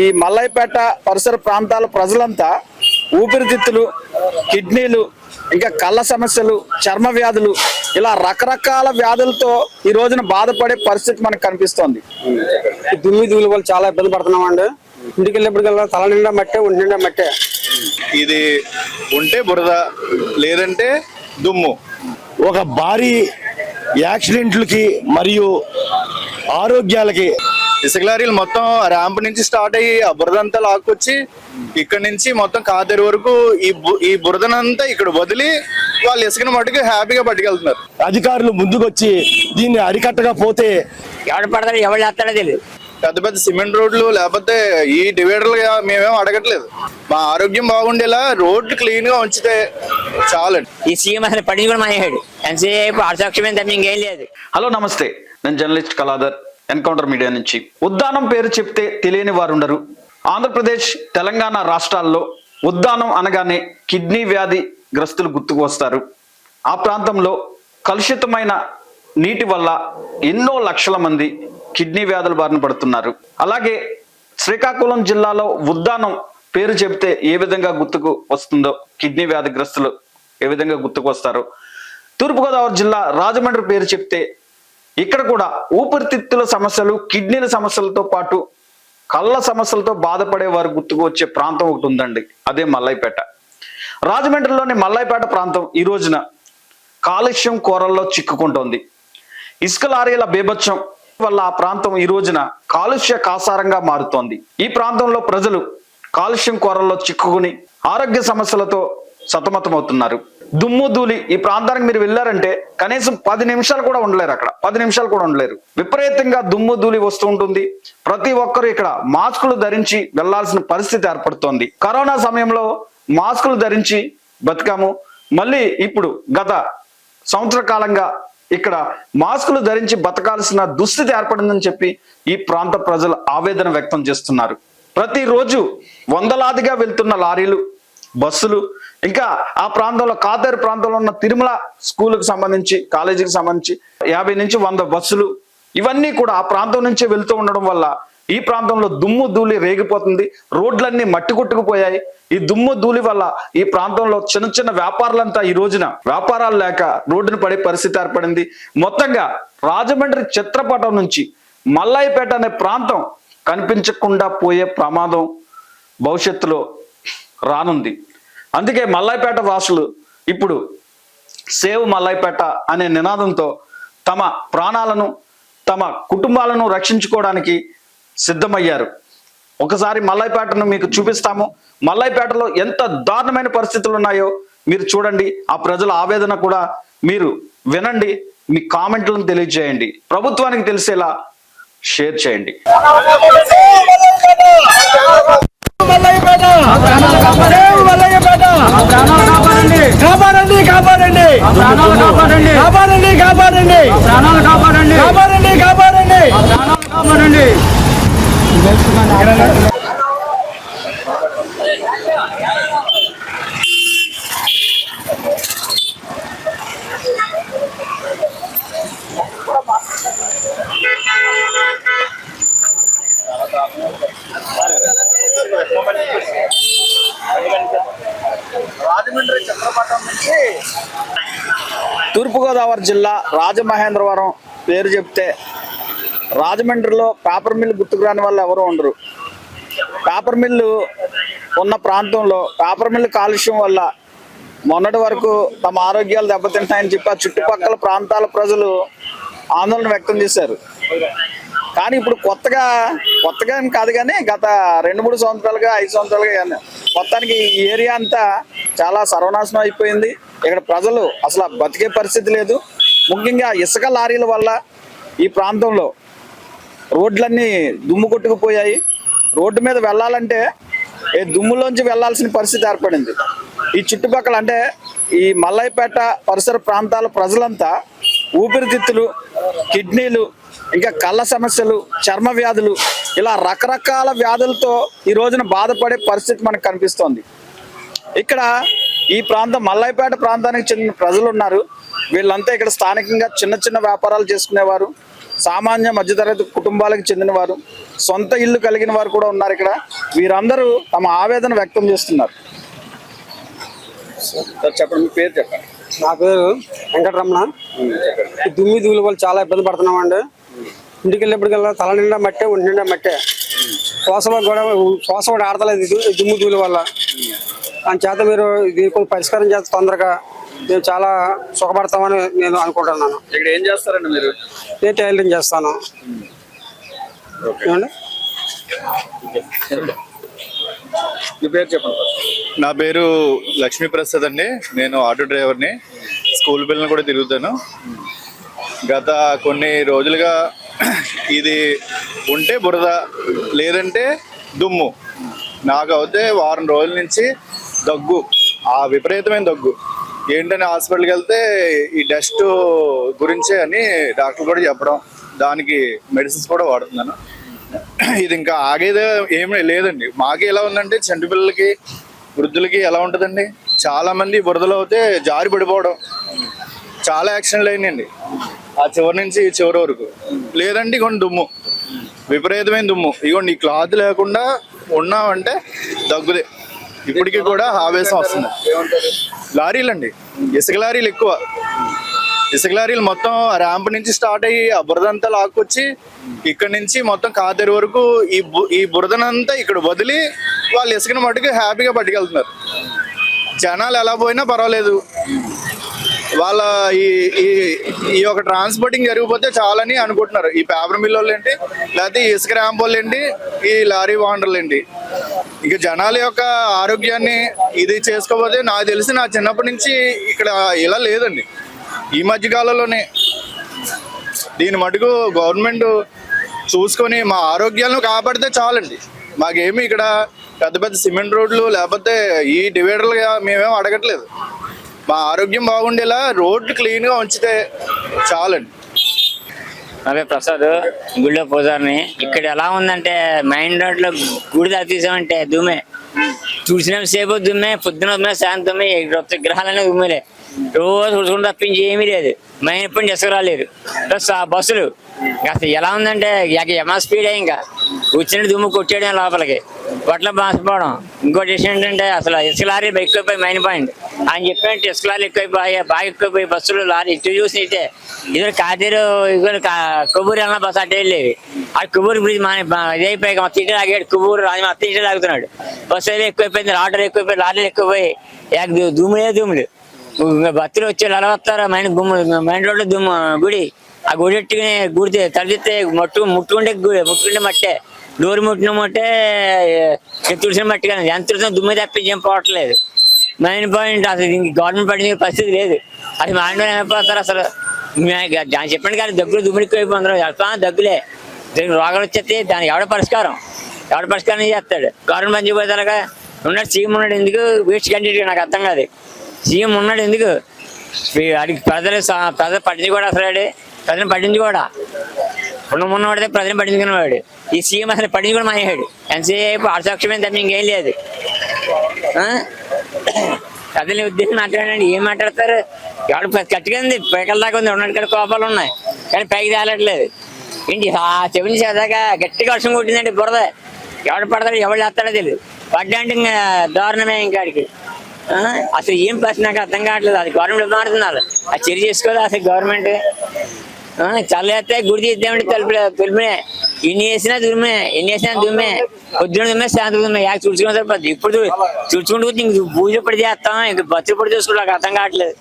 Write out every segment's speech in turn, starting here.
ఈ మల్లైపేట పరిసర ప్రాంతాల ప్రజలంతా ఊపిరితిత్తులు కిడ్నీలు ఇంకా కళ్ళ సమస్యలు చర్మ వ్యాధులు ఇలా రకరకాల వ్యాధులతో ఈ రోజున బాధపడే పరిస్థితి మనకు కనిపిస్తోంది. ఈ దుమ్మి దుమ్ముల వల్ల చాలా ఇబ్బంది పడుతున్నాం అండి. ఇంటికి వెళ్ళేప్పటికల్లా తల నిండా మట్టే ఒంటి నిండా మట్టే. ఇది ఉంటే బురద లేదంటే దుమ్ము. ఒక భారీ యాక్సిడెంట్లకి మరియు ఆరోగ్యాలకి ఇసుక లారీలు మొత్తం ర్యాంప్ నుంచి స్టార్ట్ అయ్యి ఆ బురదంతా లాక్కొచ్చి ఇక్కడ నుంచి మొత్తం కాదేరు వరకు ఈ బు- ఈ బురదనంతా ఇక్కడ వదిలి వాళ్ళు ఇసుకని మటుకు హ్యాపీగా పట్టుకెళ్తున్నారు. అధికారులు ముందుకొచ్చి దీన్ని అరికట్టకపోతే ఎవడు పడతాడు ఎవడు చేస్తాడో తెలియదు పెద్ద పెద్ద సిమెంట్ రోడ్లు లేకపోతే ఈ డివైడర్లు మేమేం అడగట్లేదు. మా ఆరోగ్యం బాగుండేలా రోడ్లు క్లీన్గా ఉంచితే చాలండి. ఈ సీఎం అసలు పడింది కూడా మానేశాడు ఎంతసేపు అర్సాక్షమే తప్ప ఇంకేం లేదు. హలో నమస్తే. నేను జర్నలిస్ట్ కళాధర్. ఎన్కౌంటర్ మీడియా నుంచి. ఉద్దానం పేరు చెప్తే తెలియని వారు ఉండరు ఆంధ్రప్రదేశ్ తెలంగాణ రాష్ట్రాల్లో ఉద్దానం అనగానే కిడ్నీ వ్యాధి గ్రస్తులు గుర్తుకు వస్తారు. ఆ ప్రాంతంలో కలుషితమైన నీటి వల్ల ఎన్నో లక్షల మంది కిడ్నీ వ్యాధుల బారిన పడుతున్నారు. అలాగే శ్రీకాకుళం జిల్లాలో ఉద్దానం పేరు చెప్తే ఏ విధంగా గుర్తుకు వస్తుందో కిడ్నీ వ్యాధిగ్రస్తులు ఏ విధంగా గుర్తుకు వస్తారు. తూర్పుగోదావరి జిల్లా రాజమండ్రి పేరు చెప్తే ఇక్కడ కూడా ఊపిరితిత్తుల సమస్యలు కిడ్నీల సమస్యలతో పాటు కళ్ళ సమస్యలతో బాధపడే వారు గుర్తుకు వచ్చే ప్రాంతం ఒకటి ఉందండి. అదే మల్లైపేట. రాజమండ్రిలోని మల్లైపేట ప్రాంతం ఈ రోజున కాలుష్యం కూరల్లో చిక్కుకుంటోంది. ఇసుక లారీల బీభత్సం వల్ల ఆ ప్రాంతం ఈ రోజున కాలుష్య కాసారంగా మారుతోంది. ఈ ప్రాంతంలో ప్రజలు కాలుష్యం కూరల్లో చిక్కుకుని ఆరోగ్య సమస్యలతో సతమతమవుతున్నారు. దుమ్ము ధూళి ఈ ప్రాంతానికి మీరు వెళ్ళారంటే కనీసం పది నిమిషాలు కూడా ఉండలేరు అక్కడ. పది నిమిషాలు కూడా ఉండలేరు. విపరీతంగా దుమ్ము ధూళి వస్తూ ఉంటుంది. ప్రతి ఒక్కరు ఇక్కడ మాస్కులు ధరించి వెళ్ళాల్సిన పరిస్థితి ఏర్పడుతోంది. కరోనా సమయంలో మాస్కులు ధరించి బతికాము. మళ్ళీ ఇప్పుడు గత సంవత్సర కాలంగా ఇక్కడ మాస్కులు ధరించి బతకాల్సిన దుస్థితి ఏర్పడిందని చెప్పి ఈ ప్రాంత ప్రజలు ఆవేదన వ్యక్తం చేస్తున్నారు. ప్రతిరోజు వందలాదిగా వెళ్తున్న లారీలు బస్సులు ఇంకా ఆ ప్రాంతంలో కాతేరు ప్రాంతంలో ఉన్న తిరుమల స్కూల్కి సంబంధించి కాలేజీకి సంబంధించి యాభై నుంచి వంద బస్సులు ఇవన్నీ కూడా ఆ ప్రాంతం నుంచే వెళ్తూ ఉండడం వల్ల ఈ ప్రాంతంలో దుమ్ము ధూళి రేగిపోతుంది రోడ్లన్నీ మట్టి కొట్టుకుపోయాయి. ఈ దుమ్ము ధూళి వల్ల ఈ ప్రాంతంలో చిన్న చిన్న వ్యాపారులంతా ఈ రోజున వ్యాపారాలు లేక రోడ్డును పడే పరిస్థితి ఏర్పడింది. మొత్తంగా రాజమండ్రి చిత్రపటం నుంచి మల్లాయిపేట అనే ప్రాంతం కనిపించకుండా పోయే ప్రమాదం భవిష్యత్తులో రానుంది. అందుకే మల్లాయిపేట వాసులు ఇప్పుడు సేవ్ మల్లాయిపేట అనే నినాదంతో తమ ప్రాణాలను తమ కుటుంబాలను రక్షించుకోవడానికి సిద్ధమయ్యారు. ఒకసారి మల్లాయిపేటను మీకు చూపిస్తాము. మల్లాయిపేటలో ఎంత దారుణమైన పరిస్థితులు ఉన్నాయో మీరు చూడండి. ఆ ప్రజల ఆవేదన కూడా మీరు వినండి. మీ కామెంట్లను తెలియజేయండి. ప్రభుత్వానికి తెలిసేలా షేర్ చేయండి. కాపాడండి. కాపాడండి కాపాడండి. కాపాడండి. కాపాడండి ప్రాణాలు కాపాడండి. కాపాడండి కాపాడండి. కాపాడండి. తూర్పుగోదావరి జిల్లా రాజమహేంద్రవరం పేరు చెప్తే రాజమండ్రిలో పేపర్ మిల్లు గుర్తుకు రాని వాళ్ళు ఎవరు ఉండరు. పేపర్ మిల్లు ఉన్న ప్రాంతంలో పేపర్ మిల్లు కాలుష్యం వల్ల మొన్నటి వరకు తమ ఆరోగ్యాలు దెబ్బతింటాయని చెప్పి ఆ చుట్టుపక్కల ప్రాంతాల ప్రజలు ఆందోళన వ్యక్తం చేశారు. కానీ ఇప్పుడు కొత్తగా కొత్తగా ఏం కాదు కానీ గత రెండు మూడు సంవత్సరాలుగా ఐదు సంవత్సరాలుగా కానీ మొత్తానికి ఈ ఏరియా అంతా చాలా సర్వనాశనం అయిపోయింది. ఇక్కడ ప్రజలు అసలు బతికే పరిస్థితి లేదు. ముఖ్యంగా ఇసుక లారీల వల్ల ఈ ప్రాంతంలో రోడ్లన్నీ దుమ్ము కొట్టుకుపోయాయి. రోడ్డు మీద వెళ్ళాలంటే ఏ దుమ్ములోంచి వెళ్ళాల్సిన పరిస్థితి ఏర్పడింది. ఈ చుట్టుపక్కల అంటే ఈ మల్లైపేట పరిసర ప్రాంతాల ప్రజలంతా ఊపిరితిత్తులు కిడ్నీలు ఇంకా కళ్ళ సమస్యలు చర్మ వ్యాధులు ఇలా రకరకాల వ్యాధులతో ఈ రోజున బాధపడే పరిస్థితి మనకు కనిపిస్తోంది. ఇక్కడ ఈ ప్రాంతం మల్లైపేట ప్రాంతానికి చెందిన ప్రజలు ఉన్నారు. వీళ్ళంతా ఇక్కడ స్థానికంగా చిన్న చిన్న వ్యాపారాలు చేసుకునేవారు. సామాన్య మధ్యతరగతి కుటుంబాలకు చెందిన వారు సొంత ఇల్లు కలిగిన వారు కూడా ఉన్నారు ఇక్కడ. వీరందరూ తమ ఆవేదన వ్యక్తం చేస్తున్నారు. చెప్పండి మీ పేరు చెప్పండి. నా పేరు వెంకటరమణ. ఈ దుమ్మి దుమ్ముల వల్ల చాలా ఇబ్బంది పడుతున్నామండి. ఇంటికి వెళ్ళేప్పటికల్లా తల నిండా మట్టే ఒంటి నిండా మట్టే. శ్వాస కూడా శ్వాస కూడా ఆడతలేదు ఇది ఈ దుమ్ము దుమ్ముల వల్ల. దాని చేత మీరు ఇది కొంచెం పరిష్కారం చేస్తే తొందరగా మేము చాలా సుఖపడతామని నేను అనుకుంటున్నాను. ఇక్కడ ఏం చేస్తారండి మీరు? నేను టైలరింగ్ చేస్తాను. ఏమండి? మీ పేరు చెప్పండి నా పేరు లక్ష్మీ ప్రసాద్ అండి. నేను ఆటో డ్రైవర్ని. స్కూల్ పిల్లలు కూడా తిరుగుతాను. గత కొన్ని రోజులుగా ఇది ఉంటే బురద లేదంటే దుమ్ము. నాకు అయితే వారం రోజుల నుంచి దగ్గు ఆ విపరీతమైన దగ్గు. ఏంటని హాస్పిటల్కి వెళ్తే ఈ డస్ట్ గురించే అని డాక్టర్ కూడా చెప్పడం. దానికి మెడిసిన్స్ కూడా వాడుతున్నాను. ఇది ఇంకా ఆగేదే ఏమీ లేదండి. మాకు ఎలా ఉందంటే చంటి పిల్లలకి వృద్ధులకి ఎలా ఉంటుందండి? చాలా మంది బురదలో అయితే జారి పడిపోవడం. చాలా యాక్సిడెంట్లు అయినాయండి. ఆ చివరి నుంచి ఈ చివరి వరకు. లేదండి కొన్ని దుమ్ము. విపరీతమైన దుమ్ము. ఇగోండి ఈ క్లాత్ లేకుండా ఉన్నామంటే దగ్గుదే. ఇప్పటికీ కూడా ఆవేశం వస్తుంది. లారీలండి. ఇసుక లారీలు ఎక్కువ. ఇసుక లారీలు మొత్తం ర్యాంప్ నుంచి స్టార్ట్ అయ్యి ఆ బురదంతా లాక్కొచ్చి ఇక్కడ నుంచి మొత్తం కాతేరు వరకు ఈ బు- ఈ బురదనంతా ఇక్కడ వదిలి వాళ్ళు ఇసుకని మటుకు హ్యాపీగా పట్టుకెళ్తున్నారు. జనాలు ఎలా పోయినా పర్వాలేదు. వాళ్ళ ఈ ఈ ఈ యొక్క ట్రాన్స్పోర్టింగ్ జరిగిపోతే చాలని అనుకుంటున్నారు. ఈ పేపర్ మిల్ వాళ్ళు ఏంటి లేకపోతే ఈ ఇసుక ర్యాంప్ వాళ్ళు ఏంటి ఈ లారీ వాండర్లు ఏంటి ఇక జనాల యొక్క ఆరోగ్యాన్ని ఇది చేసుకోకపోతే నాకు తెలిసి నా చిన్నప్పటి నుంచి ఇక్కడ ఇలా లేదండి. ఈ మధ్య కాలంలోనే దీని మటుకు గవర్నమెంట్ చూసుకొని మా ఆరోగ్యాలను కాపాడితే చాలండి. మాకేమి ఇక్కడ పెద్ద పెద్ద సిమెంట్ రోడ్లు లేకపోతే ఈ డివైడర్లుగా మేమేం అడగట్లేదు. మా ఆరోగ్యం బాగుండేలా రోడ్లు క్లీన్గా ఉంచితే చాలండి. నా పేరు ప్రసాద్ గుళ్ళో పూజారిని ఇక్కడ ఎలా ఉందంటే మైండ్ రోడ్లో గుడి తీసామంటే దూమే చూసిన సేపు దుమ్మే పొద్దున దుమ్మే సాయంత్రం దుమ్మే గ్రహాలనే ఉమ్మలే రోజు చూసుకుని తప్పించి ఏమీ లేదు. మైండ్ పని చేసుకురాలేదు రాలేదు. ప్లస్ ఆ బస్సులు. అసలు ఎలా ఉందంటే ఇక ఎమ స్పీడ్ ఇంకా. వచ్చిన దుమ్ము కొట్టేయడం లోపలికి. బట్టలు బాసిపోవడం. ఇంకోటి విషయం ఏంటంటే అసలు ఇసుక లారీ ఎక్కువైపోయి మైన్ పాయింట్. ఆయన చెప్పినట్టు ఇసుక లారీ ఎక్కువైపోయి బాగా ఎక్కువైపోయి బస్సులు లారీ ఇటు చూసి ఇటే. ఇద్దరు కాతీరు ఇద్దరు కొబ్బూరు వెళ్ళిన బస్సు అట్టే వెళ్ళేవి. ఆ కొబ్బూరు బ్రిడ్జ్ మా ఇదైపోయి మా తింటే లాగాడు కొబ్బూరు రాజు మా తింటే లాగుతున్నాడు. బస్సు ఎక్కువైపోయింది ఆటోలు ఎక్కువైపోయి లారీలు ఎక్కువైపోయి ఏక దు- దుమ్ములే దుమ్ములు. భక్తులు వచ్చి ఎలా మైండ్ గుమ్మ మైండ్ రోడ్డు దుమ్ము గుడి. ఆ గుడి ఎట్టుకుని గుడితే తడితే మట్టు ముట్టుకుంటే ముట్టుకుంటే మట్టే. డోరు ముట్టిన మట్టే తుడిసిన మట్టి కానీ ఎంత తుడిసిన దుమ్ము తప్పించి ఏం పోవట్లేదు. మెయిన్ పాయింట్ అసలు దీనికి గవర్నమెంట్ పడిన పరిస్థితి లేదు. అది మా ఇంట్లో ఏమైపోతారు అసలు? దాన్ని చెప్పండి కానీ దగ్గులు దుమ్ముడికి అయిపోతున్నారు దగ్గులే. దీనికి రోగాలు వచ్చేస్తే దానికి ఎవడ పరిష్కారం. ఎవడ పరిష్కారం చేస్తాడు? గవర్నమెంట్ పని చేయబోతారుగా ఉన్నాడు సీఎం ఉన్నాడు ఎందుకు? వేస్ట్ కంటే నాకు అర్థం కాదు. సీఎం ఉన్నాడు ఎందుకు? అడిగి వాడికి ప్రజలు ప్రజలు పట్టింది కూడా అసలు ప్రజలను పట్టించుకోడా కూడా. ఉన్న మొన్న వాడితే ప్రజలను పట్టించుకునేవాడు. ఈ సీఎం అసలు పట్టించుకోవడం కూడా మానేవాడు. ఎంతసేపు ఆడసాక్ష్యమే తప్ప ఇంకేం లేదు. ఆ? ప్రజల ఉద్దేశం మాట్లాడండి. ఏం మాట్లాడతారు? ఎవడు గట్టిగా ఉంది. పైకల దాకా ఉంది. ఉన్నట్టు కోపాలు ఉన్నాయి. కానీ పైకి తేలట్లేదు. ఏంటి? ఆ చెవిని చేదాకా గట్టిగా వర్షం కొట్టిందండి బురద. ఎవడు పడతాడు ఎవడు చేస్తాడో తెలియదు పడ్డా ఇంకా దారుణమే ఇంకాడికి అసలు ఏం ప్రశ్న నాకు అర్థం కావట్లేదు. అది గవర్నమెంట్ మారుతున్నారు. అది చర్య చేసుకోదా అసలు గవర్నమెంట్? చల్లేస్తే గుడి తీద్దామంటే తలుపు తలుపునే ఎన్ని వేసినా దుమ్మే ఎన్ని వేసినా దుమ్మే. పొద్దున దుమ్మే సాయంత్రం దుమ్మే. యాక్ చుడుచుకున్న తర్వాత ఇప్పుడు చుడుచుకుంటూ పోతే ఇంక పూజ పడి చేస్తాం ఇంక బతులు పడి చూసుకోవడానికి నాకు అర్థం కావట్లేదు.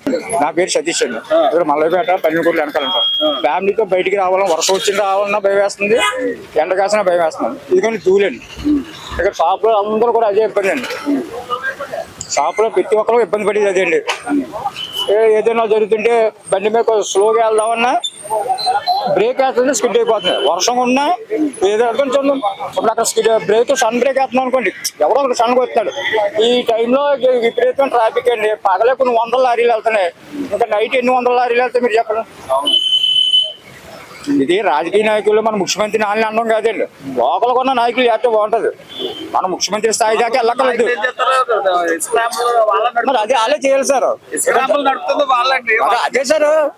నా పేరు సతీష్ అండి. ఇక్కడ మల్లపేట పన్నెండుకోట్లు వెనకాలంట. ఫ్యామిలీతో బయటికి రావాలని వర్షం వచ్చిన రావాలన్నా భయం వేస్తుంది. ఎండ కాసినా భయం వేస్తుంది. ఇదిగోని దూలండి. ఇక్కడ షాపులో అందరూ కూడా అదే ఇబ్బంది అండి. షాపులో ప్రతి ఒక్కరు ఇబ్బంది పడేది అదే అండి. ఏదైనా జరుగుతుంటే బండి మీద స్లోగా వెళ్దామన్నా బ్రేక్ వేస్తుంటే స్కిడ్ అయిపోతుంది. వర్షం ఉన్నా ఏదో కొంచెం ఇప్పుడు అక్కడ స్కిడ్ బ్రేక్ సన్ బ్రేక్ వేస్తున్నాం అనుకోండి ఎవడో ఒకటి సన్ వస్తున్నాడు. ఈ టైంలో విపరీతం ట్రాఫిక్ అండి. పగలే కొన్ని వందల లారీలు వెళ్తున్నాయి. ఇంకా నైట్ ఎన్ని వందల లారీలు వెళ్తాయి మీరు చెప్పండి? ఇది రాజకీయ నాయకులు మన ముఖ్యమంత్రి నాన్న అనడం కాదండి. లోకల్ కొన్న నాయకులు చేస్తే బాగుంటది. మన ముఖ్యమంత్రి స్థాయి దాకా వెళ్ళక్కర్లేదు. మరి అదే వాళ్ళే చేయాలి సార్. అదే- అదే సార్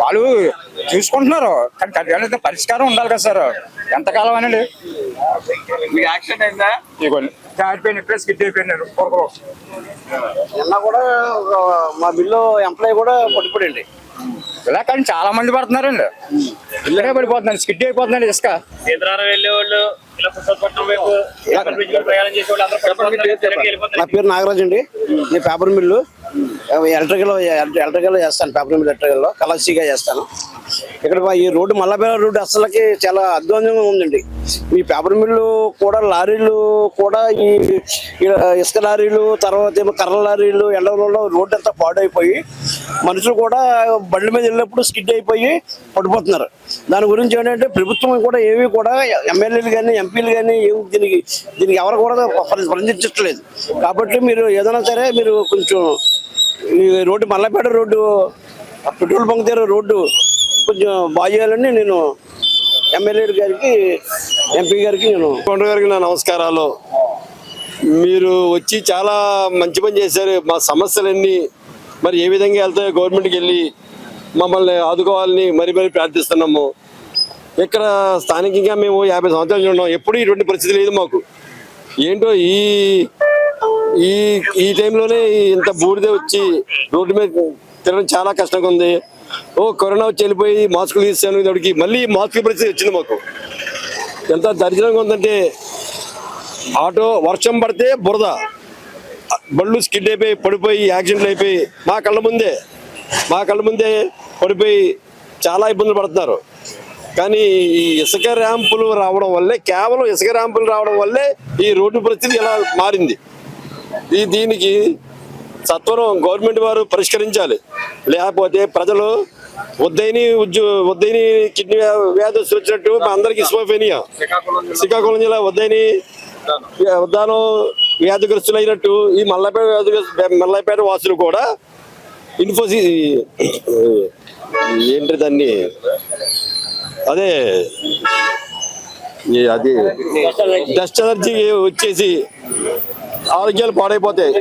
వాళ్ళు చూసుకుంటున్నారు. కానీ పరిష్కారం ఉండాలి కదా సార్. ఎంతకాలం అనండి? దాటిపోయిన అయిపోయినారు కూడా మా బిల్లు ఎంప్లాయీ కూడా పట్టుబడండి ఇలా కానీ చాలా మంది పడుతున్నారండి. ఇల్లనే పడిపోతున్నారు స్కిడ్ అయిపోతున్నాడు ఇసుక. సీతారాం వెళ్ళే వాళ్ళు ఇలా పుస్తకపట్నం వైపు పేపర్ బ్రిడ్జ్ మీద ప్రయాణం చేసే వాళ్ళు అందరూ పడిపోతున్నారు, తిరిగి వెళ్ళిపోతున్నారు. నా పేరు నాగరాజు అండి. నేను పేపర్ మిల్లు ఎలక్ట్రికల్ ఎలక్ట్రికల్ చేస్తాను పేపర్ మిల్ ఎలక్ట్రికల్లో కలర్సీగా చేస్తాను. ఇక్కడ ఈ రోడ్డు మల్లబేల రోడ్డు అసలుకి చాలా అధ్వానంగా ఉందండి. ఈ పేపర్ మిల్లు కూడా లారీలు కూడా ఈ ఇసుక లారీలు తర్వాత ఏమో కర్ర లారీలు ఎండలలో రోడ్డు అంతా పాడైపోయి మనుషులు కూడా బండ్ల మీద వెళ్ళినప్పుడు స్కిడ్ అయిపోయి పడిపోతున్నారు. దాని గురించి ఏంటంటే ప్రభుత్వం కూడా ఏవి కూడా ఎమ్మెల్యేలు కానీ ఎంపీలు కానీ ఏవి దీనికి దీనికి ఎవరు కూడా స్పందించట్లేదు కాబట్టి మీరు ఏదైనా సరే మీరు కొంచెం ఈ road Mallapeta road petrol bunk దగ్గర రోడ్డు కొంచెం బాగు చేయాలని నేను ఎమ్మెల్యే గారికి ఎంపీ గారికి నేను కొండ గారికి నా నమస్కారాలు. మీరు వచ్చి చాలా మంచి పని చేశారు. మా సమస్యలన్నీ మరి ఏ విధంగా వెళ్తాయో గవర్నమెంట్కి వెళ్ళి మమ్మల్ని ఆదుకోవాలని మరి మరి ప్రార్థిస్తున్నాము. ఇక్కడ స్థానికంగా మేము యాభై సంవత్సరాలు ఉన్నాం. ఎప్పుడు ఇటువంటి పరిస్థితి లేదు మాకు. ఏంటో ఈ ఈ ఈ టైంలోనే ఇంత బూడిద వచ్చి రోడ్డు మీద తిరగడం చాలా కష్టంగా ఉంది. ఓ కరోనా వచ్చి వెళ్ళిపోయి మాస్కులు తీసాను ఇదొడికి మళ్ళీ మాస్కుల పరిస్థితి వచ్చింది మాకు. ఎంత దరిద్రంగా ఉందంటే ఆటో వర్షం పడితే బురద. బళ్ళు స్కిడ్ అయిపోయి పడిపోయి యాక్సిడెంట్లు అయిపోయి మా కళ్ళ ముందే మా కళ్ళ ముందే పడిపోయి చాలా ఇబ్బందులు పడుతున్నారు. కానీ ఈ ఇసుక ర్యాంపులు రావడం వల్లే కేవలం ఇసుక ర్యాంపులు రావడం వల్లే ఈ రోడ్డు పరిస్థితి ఇలా మారింది. ఈ దీనికి సత్వరం గవర్నమెంట్ వారు పరిష్కరించాలి. లేకపోతే ప్రజలు వద్దైని వద్దైని కిడ్నీ వ్యాధి వచ్చినట్టు మా అందరికి ఇస్మోఫేనియా శ్రీకాకుళం జిల్లా. వద్దైని ఉద్దానం వ్యాధిగ్రస్తులైనట్టు ఈ మల్లపేట వ్యాధిగ్రస్తు మల్లపేట వాసులు కూడా ఇన్ఫోసి ఏంటి దాన్ని? అదే అది డస్ట్ ఎలర్జీ వచ్చేసి ఆరోగ్యాలు పాడైపోతాయి.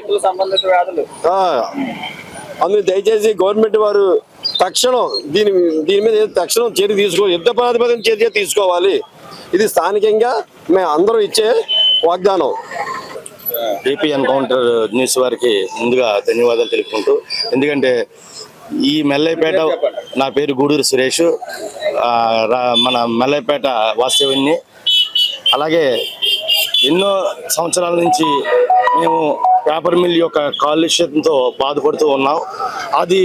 అందుకు దయచేసి గవర్నమెంట్ వారు తక్షణం దీని దీని మీద తక్షణం చర్య తీసుకోవాలి. యుద్ధ ప్రాతిపదికన చర్య తీసుకోవాలి. ఇది స్థానికంగా మేము అందరం ఇచ్చే వాగ్దానం. ఏపీ ఎన్కౌంటర్ న్యూస్ వారికి ముందుగా ధన్యవాదాలు తెలుపుకుంటూ ఎందుకంటే ఈ మెల్లైపేట నా పేరు గూడూరు సురేష్. మన మెల్లైపేట వాస్తవ్యాన్ని అలాగే ఎన్నో సంవత్సరాల నుంచి మేము పేపర్ మిల్ యొక్క కాలుష్యంతో బాధపడుతూ ఉన్నాం. అది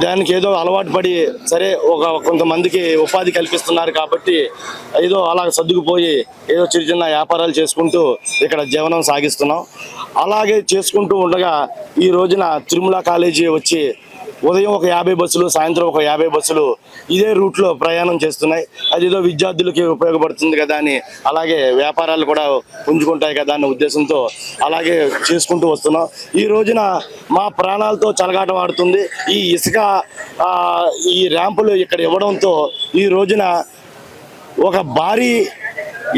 దానికి ఏదో అలవాటు పడి సరే ఒక కొంతమందికి ఉపాధి కల్పిస్తున్నారు కాబట్టి ఏదో అలా సర్దుకుపోయి ఏదో చిన్న చిన్న వ్యాపారాలు చేసుకుంటూ ఇక్కడ జీవనం సాగిస్తున్నాం. అలాగే చేసుకుంటూ ఉండగా ఈ రోజున తిరుమల కాలేజీ వచ్చి ఉదయం ఒక యాభై బస్సులు సాయంత్రం ఒక యాభై బస్సులు ఇదే రూట్లో ప్రయాణం చేస్తున్నాయి. అది ఏదో విద్యార్థులకి ఉపయోగపడుతుంది కదా అని అలాగే వ్యాపారాలు కూడా పుంజుకుంటాయి కదా అన్న ఉద్దేశంతో అలాగే చేసుకుంటూ వస్తున్నాం. ఈ రోజున మా ప్రాణాలతో చలగాటం ఆడుతుంది ఈ ఇసుక ఈ ర్యాంపులు ఇక్కడ ఇవ్వడంతో ఈ రోజున ఒక భారీ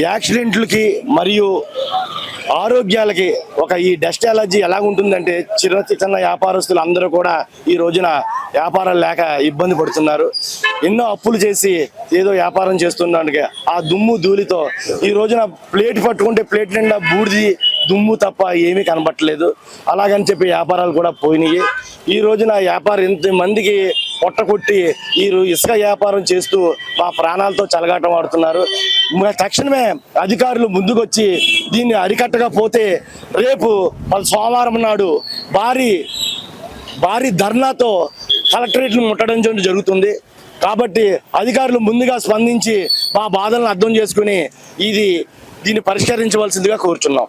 యాక్సిడెంట్లకి మరియు ఆరోగ్యాలకి ఒక ఈ డస్ట్ ఎలర్జీ ఎలా ఉంటుందంటే చిన్న చిన్న వ్యాపారస్తులు అందరూ కూడా ఈ రోజున వ్యాపారం లేక ఇబ్బంది పడుతున్నారు. ఎన్నో అప్పులు చేసి ఏదో వ్యాపారం చేస్తున్నానికి ఆ దుమ్ము ధూళితో ఈ రోజున ప్లేట్ పట్టుకుంటే ప్లేట్ నిండా బూడిది దుమ్ము తప్ప ఏమీ కనబట్టలేదు. అలాగని చెప్పి వ్యాపారాలు కూడా పోయినాయి. ఈ రోజున వ్యాపారం ఎంత మందికి పొట్ట కొట్టి ఇసుక వ్యాపారం చేస్తూ మా ప్రాణాలతో చలగాటం ఆడుతున్నారు. తక్షణమే అధికారులు ముందుకొచ్చి దీన్ని అరికట్టగా పోతే రేపు వాళ్ళ సోమవారం నాడు భారీ భారీ ధర్నాతో కలెక్టరేట్ను ముట్టడం జరుగుతుంది. కాబట్టి అధికారులు ముందుగా స్పందించి మా బాధలను అర్థం చేసుకుని ఇది దీన్ని పరిష్కరించవలసిందిగా కోరుచున్నాం.